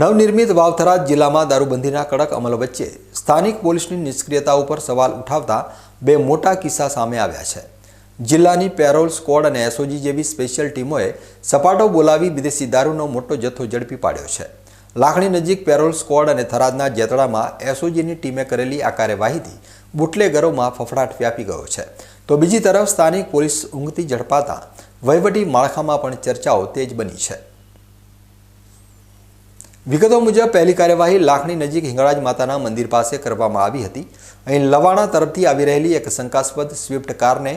નવનિર્મિત વાવથરા જિલ્લામાં દારૂબંધીના કડક અમલ વચ્ચે સ્થાનિક પોલીસની નિષ્ક્રિયતા ઉપર સવાલ ઉઠાવતા બે મોટા કિસ્સા સામે આવ્યા છે. જિલ્લાની પેરોલ સ્કોડ અને એસઓજી જેવી સ્પેશિયલ ટીમોએ સપાટો બોલાવી વિદેશી દારૂનો મોટો જથ્થો ઝડપી પાડ્યો છે. લાખણી નજીક પેરોલ સ્કોડ અને થરાદના જેતડામાં એસઓજીની ટીમે કરેલી આ કાર્યવાહીથી બુટલેગરોમાં ફફડાટ વ્યાપી ગયો છે. તો બીજી તરફ સ્થાનિક પોલીસ ઊંઘતી ઝડપાતા વહીવટી માળખામાં પણ ચર્ચાઓ તેજ બની છે. વિગતો મુજબ પહેલી કાર્યવાહી લાખણી નજીક હિંગળાજ માતાના મંદિર પાસે કરવામાં આવી હતી. અહીં લવાણા તરફથી આવી રહેલી એક શંકાસ્પદ સ્વિફ્ટ કારને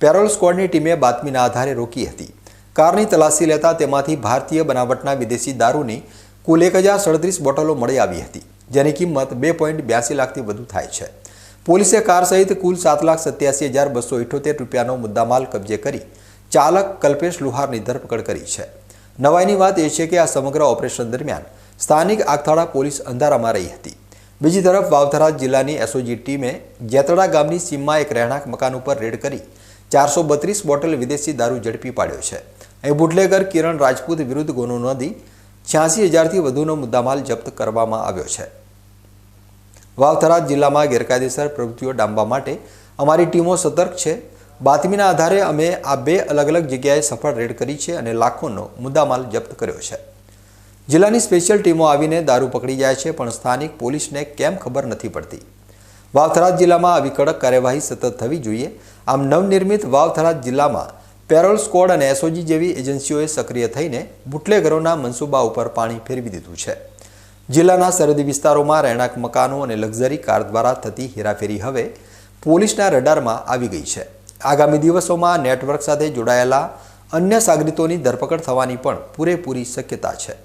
પેરોલ સ્કોડની ટીમે બાતમીના આધારે રોકી હતી. કારની તલાશી લેતા તેમાંથી ભારતીય બનાવટના વિદેશી દારૂની કુલ એક હજાર સડત્રીસ બોટલો મળી આવી હતી, જેની કિંમત બે પોઈન્ટ બ્યાસી લાખથી વધુ થાય છે. પોલીસે કાર સહિત કુલ સાત લાખ સત્યાસી હજાર બસો ઇઠોતેર રૂપિયાનો મુદ્દામાલ કબજે કરી ચાલક કલ્પેશ લુહારની ધરપકડ કરી છે. નવાઈની વાત એ છે કે આ સમગ્ર ઓપરેશન દરમિયાન સ્થાનિક આગથાળા પોલીસ અંધારામાં રહી હતી. બીજી તરફ વાવથરા જિલ્લાની એસઓજી ટીમે જેતડા ગામની સીમમાં એક રહેણાંક મકાન ઉપર રેડ કરી ચારસો બત્રીસ બોટલ વિદેશી દારૂ ઝડપી પાડ્યો છે. અહીં બુટલેગર કિરણ રાજપૂત વિરુદ્ધ ગુનો નોંધી છ્યાસી હજારથી વધુનો મુદ્દામાલ જપ્ત કરવામાં આવ્યો છે. વાવથરા જિલ્લામાં ગેરકાયદેસર પ્રવૃત્તિઓ ડામવા માટે અમારી ટીમો સતર્ક છે. બાતમીના આધારે અમે આ બે અલગ અલગ જગ્યાએ સફળ રેડ કરી છે અને લાખોનો મુદ્દામાલ જપ્ત કર્યો છે. જિલ્લાની સ્પેશિયલ ટીમો આવીને દારૂ પકડી જાય છે, પણ સ્થાનિક પોલીસને કેમ ખબર નથી પડતી? વાવથરાજ જિલ્લામાં આવી કડક કાર્યવાહી સતત થવી જોઈએ. આમ નવનિર્મિત વાવથરાજ જિલ્લામાં પેરોલ સ્કોડ અને એસઓજી જેવી એજન્સીઓએ સક્રિય થઈને બુટલેગરોના મનસૂબા ઉપર પાણી ફેરવી દીધું છે. જિલ્લાના સરહદી વિસ્તારોમાં રહેણાંક મકાનો અને લક્ઝરી કાર દ્વારા થતી હેરાફેરી હવે પોલીસના રડારમાં આવી ગઈ છે. આગામી દિવસોમાં નેટવર્ક સાથે જોડાયેલા અન્ય સાગરીતોની ધરપકડ થવાની પણ પૂરેપૂરી શક્યતા છે.